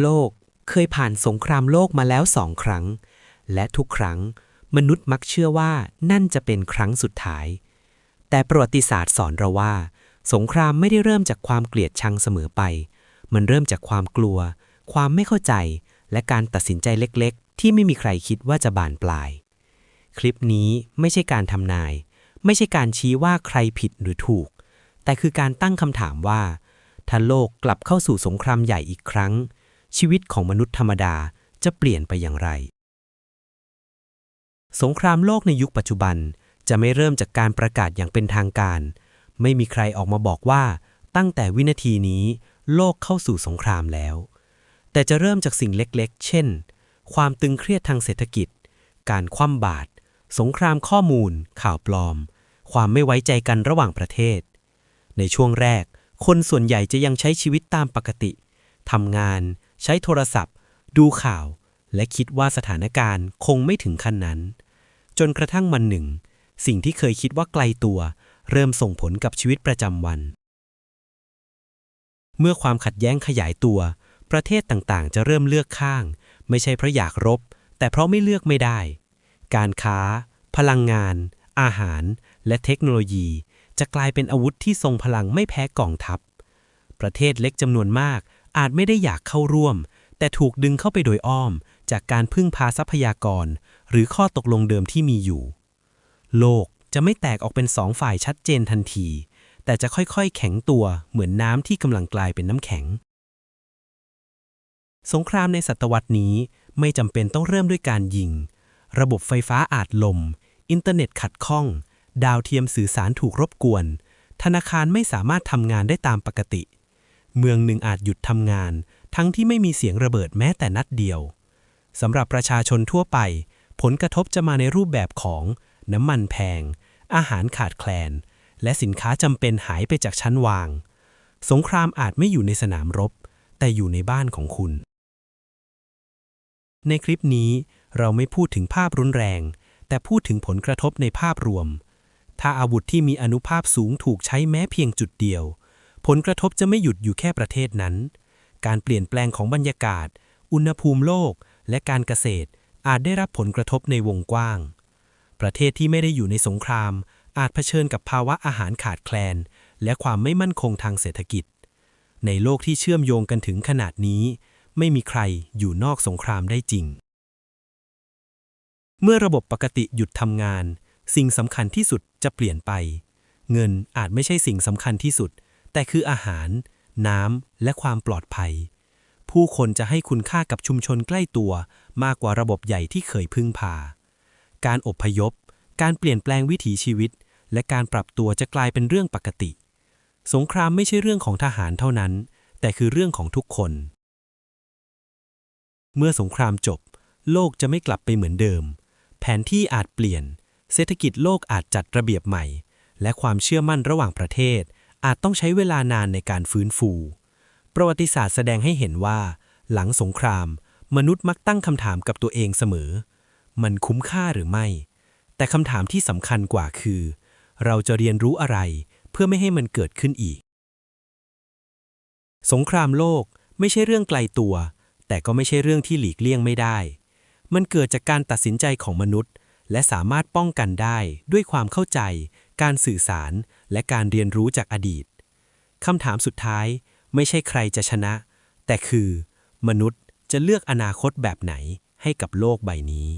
โลกเคยผ่านสงครามโลกมาแล้วสองครั้ง และทุกครั้งมนุษย์มักเชื่อว่านั่นจะเป็นครั้งสุดท้าย แต่ประวัติศาสตร์สอนเราว่า สงครามไม่ได้เริ่มจากความเกลียดชังเสมอไป มันเริ่มจากความกลัว ความไม่เข้าใจ และการตัดสินใจเล็กๆ ที่ไม่มีใครคิดว่าจะบานปลาย คลิปนี้ไม่ใช่การทำนาย ไม่ใช่การชี้ว่าใครผิดหรือถูก แต่คือการตั้งคำถามว่า ถ้าโลกกลับเข้าสู่สงครามใหญ่อีกครั้ง ชีวิตของมนุษย์ธรรมดาจะเปลี่ยนไปอย่างไร สงครามโลกในยุคปัจจุบันจะไม่เริ่มจากการประกาศอย่างเป็นทางการ ไม่มีใครออกมาบอกว่า ตั้งแต่วินาทีนี้ โลกเข้าสู่สงครามแล้ว แต่จะเริ่มจากสิ่งเล็กๆ เช่น ความตึงเครียดทางเศรษฐกิจ การคว่ำบาตร สงครามข้อมูล ข่าวปลอม ความไม่ไว้ใจกันระหว่างประเทศ ในช่วงแรก คนส่วนใหญ่จะยังใช้ชีวิตตามปกติ ทำงาน ใช้โทรศัพท์ ดูข่าว และคิดว่าสถานการณ์คงไม่ถึงขั้นนั้น จนกระทั่งวันหนึ่ง สิ่งที่เคยคิดว่าไกลตัว เริ่มส่งผลกับชีวิตประจำวัน เมื่อความขัดแย้งขยายตัว ประเทศต่างๆ จะเริ่มเลือกข้าง ไม่ใช่เพราะอยากรบ แต่เพราะไม่เลือกไม่ได้ การค้า พลังงาน อาหาร และเทคโนโลยีจะกลายเป็นอาวุธที่ทรงพลังไม่แพ้กองทัพ ประเทศเล็กจำนวนมาก อาจไม่ได้อยากเข้าร่วม แต่ถูกดึงเข้าไปโดยอ้อม จากการพึ่งพาทรัพยากร หรือข้อตกลงเดิมที่มีอยู่ โลกจะไม่แตกออกเป็นสองฝ่ายชัดเจนทันที แต่จะค่อยๆ แข็งตัวเหมือนน้ำที่กำลังกลายเป็นน้ำแข็ง สงครามในศตวรรษนี้ไม่จำเป็นต้องเริ่มด้วยการยิง ระบบไฟฟ้าอาจล่มอินเทอร์เน็ตขัดข้อง ดาวเทียมสื่อสารถูกรบกวน ธนาคารไม่สามารถทำงานได้ตามปกติ เมืองหนึ่งอาจหยุดทำงาน ทั้งที่ไม่มีเสียงระเบิดแม้แต่นัดเดียวสำหรับประชาชนทั่วไป ผลกระทบจะมาในรูปแบบของน้ำมันแพง อาหารขาดแคลน และสินค้าจำเป็นหายไปจากชั้นวาง สงครามอาจไม่อยู่ในสนามรบ แต่อยู่ในบ้านของคุณ ในคลิปนี้เราไม่พูดถึงภาพรุนแรง แต่พูดถึงผลกระทบในภาพรวม ถ้าอาวุธที่มีอนุภาพสูงถูกใช้แม้เพียงจุดเดียว ผลกระทบจะไม่หยุดอยู่แค่ประเทศนั้น การเปลี่ยนแปลงของบรรยากาศ อุณหภูมิโลก และการเกษตรอาจได้รับผลกระทบในวงกว้าง ประเทศที่ไม่ได้อยู่ในสงคราม อาจเผชิญกับภาวะอาหารขาดแคลน และความไม่มั่นคงทางเศรษฐกิจ ในโลกที่เชื่อมโยงกันถึงขนาดนี้ ไม่มีใครอยู่นอกสงครามได้จริง เมื่อระบบปกติหยุดทำงาน สิ่งสำคัญที่สุดจะเปลี่ยนไป เงินอาจไม่ใช่สิ่งสำคัญที่สุด แต่คืออาหาร น้ำ และความปลอดภัย ผู้คนจะให้คุณค่ากับชุมชนใกล้ตัวมากกว่าระบบใหญ่ที่เคยพึ่งพา การอพยพ การเปลี่ยนแปลงวิถีชีวิต และการปรับตัวจะกลายเป็นเรื่องปกติ สงครามไม่ใช่เรื่องของทหารเท่านั้น แต่คือเรื่องของทุกคน เมื่อสงครามจบ โลกจะไม่กลับไปเหมือนเดิม แผนที่อาจเปลี่ยน เศรษฐกิจโลกอาจจัดระเบียบใหม่ และความเชื่อมั่นระหว่างประเทศ อาจต้องใช้เวลานานในการฟื้นฟู ประวัติศาสตร์แสดงให้เห็นว่า หลังสงคราม มนุษย์มักตั้งคำถามกับตัวเองเสมอ มันคุ้มค่าหรือไม่ แต่คำถามที่สำคัญกว่าคือ เราจะเรียนรู้อะไรเพื่อไม่ให้มันเกิดขึ้นอีก สงครามโลกไม่ใช่เรื่องไกลตัว แต่ก็ไม่ใช่เรื่องที่หลีกเลี่ยงไม่ได้ มันเกิดจากการตัดสินใจของมนุษย์ และสามารถป้องกันได้ด้วยความเข้าใจ การสื่อสาร และการเรียนรู้จากอดีตคำถามสุดท้ายไม่ใช่ใครจะชนะ แต่คือ มนุษย์จะเลือกอนาคตแบบไหนให้กับโลกใบนี้